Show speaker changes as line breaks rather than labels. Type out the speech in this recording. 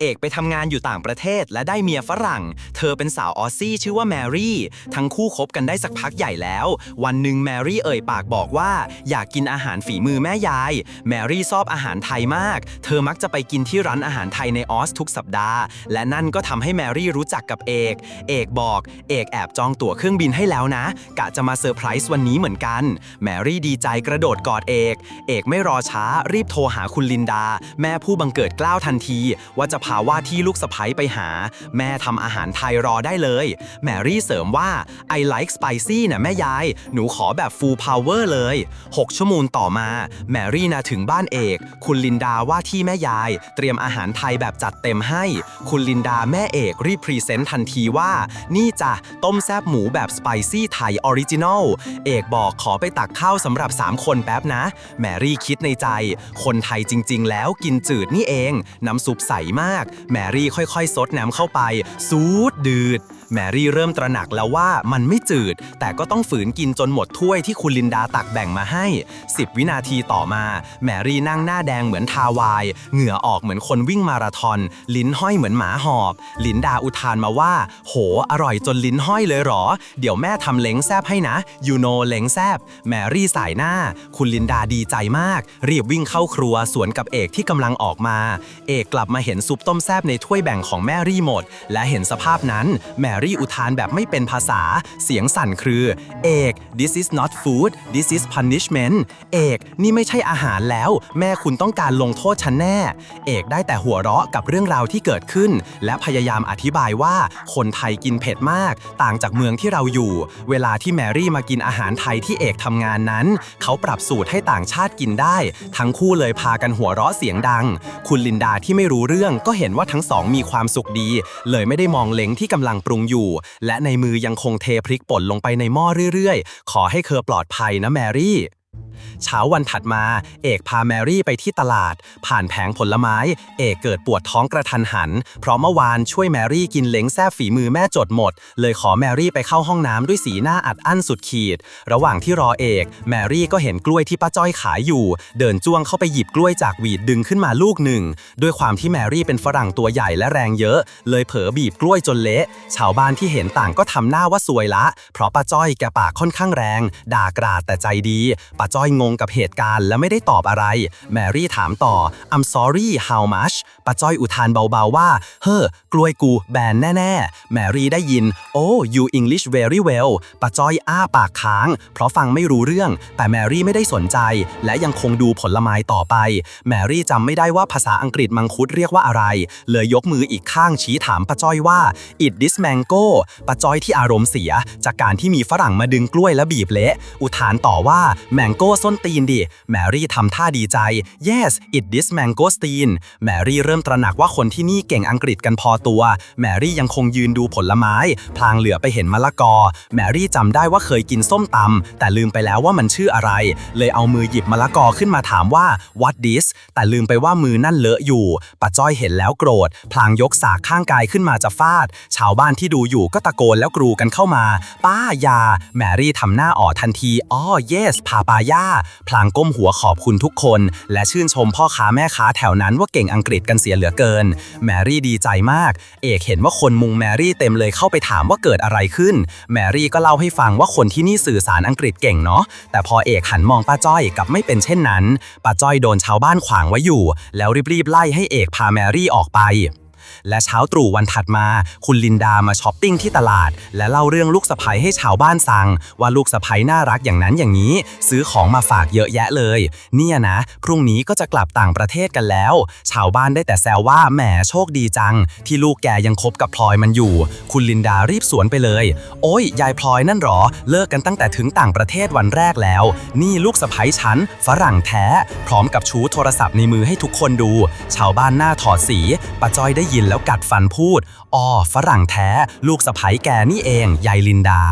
เอกไปทำงานอยู่ต่างประเทศและได้เมียฝรั่ง เธอเป็นสาวออสซี่ชื่อว่าแมรี่ ทั้งคู่คบกันได้สักพักใหญ่แล้ว วันหนึ่งแมรี่เอ่ยปากบอกว่า อยากกินอาหารฝีมือแม่ยาย แมรี่ชอบอาหารไทยมาก เธอมักจะไปกินที่ร้านอาหารไทยในออสทุกสัปดาห์ และนั่นก็ทำให้แมรี่รู้จักกับเอก เอกบอก เอกแอบจองตั๋วเครื่องบินให้แล้วนะ กะจะมาเซอร์ไพรส์วันนี้เหมือนกัน แมรี่ดีใจกระโดดกอดเอก เอกไม่รอช้ารีบโทรหาคุณลินดา แม่ผู้บังเกิดกล้าวทันทีว่าจะพาว่าที่ลูกสะใภ้ไปหา แม่ทำอาหารไทยรอได้เลย แมรี่เสริมว่า I like spicy นะแม่ยาย หนูขอแบบ full power เลย 6 ชั่วโมงต่อมา แมรี่นะถึงบ้านเอก คุณลินดาว่าที่แม่ยาย เตรียมอาหารไทยแบบจัดเต็มให้ คุณลินดาแม่เอกรีพรีเซนต์ทันทีว่า นี่จ้ะต้มแซบหมูแบบสไปซี่ไทยออริจินอลเอกบอกขอไปตักข้าวสำหรับ 3 คนแป๊บนะ แมรี่คิดในใจ คนไทยจริง ๆ แล้วกินจืดนี่เอง น้ำซุปใสมากแมรี่ค่อยๆซดน้ำเข้าไปซูดดืด แมรี่เริ่มตระหนักแล้วว่ามันไม่จืด แต่ก็ต้องฝืนกินจนหมดถ้วยที่คุณลินดาตักแบ่งมาให้ 10 วินาทีต่อมา แมรี่นั่งหน้าแดงเหมือนทาวาย เหงื่อออกเหมือนคนวิ่งมาราธอน ลิ้นห้อยเหมือนหมาหอบ ลินดาอุทานมาว่า โห อร่อยจนลิ้นห้อยเลยเหรอ เดี๋ยวแม่ทำเล้งแซบให้นะ ยูโนเล้งแซบแมรี่สายหน้า คุณลินดาดีใจมาก รีบวิ่งเข้าครัวสวนกับเอกที่กำลังออกมา เอกกลับมาเห็นซุปต้มแซบในถ้วยแบ่งของแมรี่หมด และเห็นสภาพนั้นแมรี่อุทานแบบไม่เป็นภาษา เสียงสั่นคือ เอก this is not food this is punishment เอก นี่ไม่ใช่อาหารแล้ว แม่คุณต้องการลงโทษฉันแน่ เอกได้แต่หัวเราะกับเรื่องราวที่เกิดขึ้น และพยายามอธิบายว่าคนไทยกินเผ็ดมาก ต่างจากเมืองที่เราอยู่ เวลาที่แมรี่มากินอาหารไทยที่เอกทำงานนั้น เขาปรับสูตรให้ต่างชาติกินได้ ทั้งคู่เลยพากันหัวเราะเสียงดัง คุณลินดาที่ไม่รู้เรื่องก็เห็นว่าทั้งสองมีความสุขดี เลยไม่ได้มองเล้งที่กำลังปรุงอยู่ และในมือยังคงเทพริกป่นลงไปในหม้อเรื่อยๆ ขอให้เธอปลอดภัยนะแมรี่ เช้าวันถัดมา เอกพาแมรี่ไปที่ตลาด ผ่านแผงผลไม้ เอกเกิดปวดท้องกระทันหัน เพราะเมื่อวานช่วยแมรี่กินเล้งแซบฝีมือแม่จดหมด เลยขอแมรี่ไปเข้าห้องน้ำด้วยสีหน้าอัดอั้นสุดขีด ระหว่างที่รอเอก แมรี่ก็เห็นกล้วยที่ป้าจ้อยขายอยู่ เดินจ้วงเข้าไปหยิบกล้วยจากหวีดดึงขึ้นมาลูกหนึ่ง ด้วยความที่แมรี่เป็นฝรั่งตัวใหญ่และแรงเยอะ เลยเผลอบีบกล้วยจนเละ ชาวบ้านที่เห็นต่างก็ทำหน้าว่าซวยละ เพราะป้าจ้อยแกปากค่อนข้างแรง ด่ากราดแต่ใจดีป้าจ้อยงงกับเหตุการณ์และไม่ได้ตอบอะไร แมรี่ถามต่อ I'm sorry how much ป้าจ้อยอุทานเบาๆว่า เฮ้อกล้วยกูแบนแน่ๆ แมรี่ได้ยิน Oh you English very well ป้าจ้อยอ้าปากค้าง เพราะฟังไม่รู้เรื่อง แต่แมรี่ไม่ได้สนใจ และยังคงดูผลไม้ต่อไป แมรี่จำไม่ได้ว่าภาษาอังกฤษมังคุดเรียกว่าอะไร เลยยกมืออีกข้างชี้ถามป้าจ้อยว่า Eat this mango ป้าจ้อยที่อารมณ์เสีย จากการที่มีฝรั่งมาดึงกล้วยและบีบเละ อุทานต่อว่า mango ส้นตีนดิ แมรี่ทำท่าดีใจ yes it this mangosteen แมรี่เริ่มตระหนักว่าคนที่นี่เก่งอังกฤษกันพอตัว แมรี่ยังคงยืนดูผลไม้ พลางเหลือไปเห็นมะละกอ แมรี่จำได้ว่าเคยกินส้มตำแต่ลืมไปแล้วว่ามันชื่ออะไร เลยเอามือหยิบมะละกอขึ้นมาถามว่า what this แต่ลืมไปว่ามือนั่นเลอะอยู่ป้าจ้อยเห็นแล้วโกรธ พลางยกสากข้างกายขึ้นมาจะฟาด ชาวบ้านที่ดูอยู่ก็ตะโกนแล้วกรูกันเข้ามา ป้ายา แมรี่ทำหน้าอ๋อทันทีอ๋อ yes พาปายาพลางก้มหัวขอบคุณทุกคน และชื่นชมพ่อค้าแม่ค้าแถวนั้นว่าเก่งอังกฤษกันเสียเหลือเกิน แมรี่ดีใจมาก เอกเห็นว่าคนมุงแมรี่เต็มเลยเข้าไปถามว่าเกิดอะไรขึ้น แมรี่ก็เล่าให้ฟังว่าคนที่นี่สื่อสารอังกฤษเก่งเนาะ แต่พอเอกหันมองป้าจ้อยกับไม่เป็นเช่นนั้น ป้าจ้อยโดนชาวบ้านขวางไว้อยู่ แล้วรีบๆไล่ให้เอกพาแมรี่ออกไป และเช้าตรู่วันถัดมา คุณลินดามาช้อปปิ้งที่ตลาด และเล่าเรื่องลูกสะใภ้ให้ชาวบ้านฟัง ว่าลูกสะใภ้น่ารักอย่างนั้นอย่างนี้ ซื้อของมาฝากเยอะแยะเลย เนี่ยนะ พรุ่งนี้ก็จะกลับต่างประเทศกันแล้ว ชาวบ้านได้แต่แซวว่าแหมโชคดีจัง ที่ลูกแกยังคบกับพลอยมันอยู่ คุณลินดารีบสวนไปเลย โอ้ยยายพลอยนั่นหรอ เลิกกันตั้งแต่ถึงต่างประเทศวันแรกแล้ว นี่ลูกสะใภ้ฉันฝรั่งแท้ พร้อมกับชูโทรศัพท์ในมือให้ทุกคนดู ชาวบ้านหน้าถอดสีป้าจอยได้ยินแล้วแล้วกัดฟันพูดอ๋อฝรั่งแท้ ลูกสะใภ้แกนี่เองยายลินดา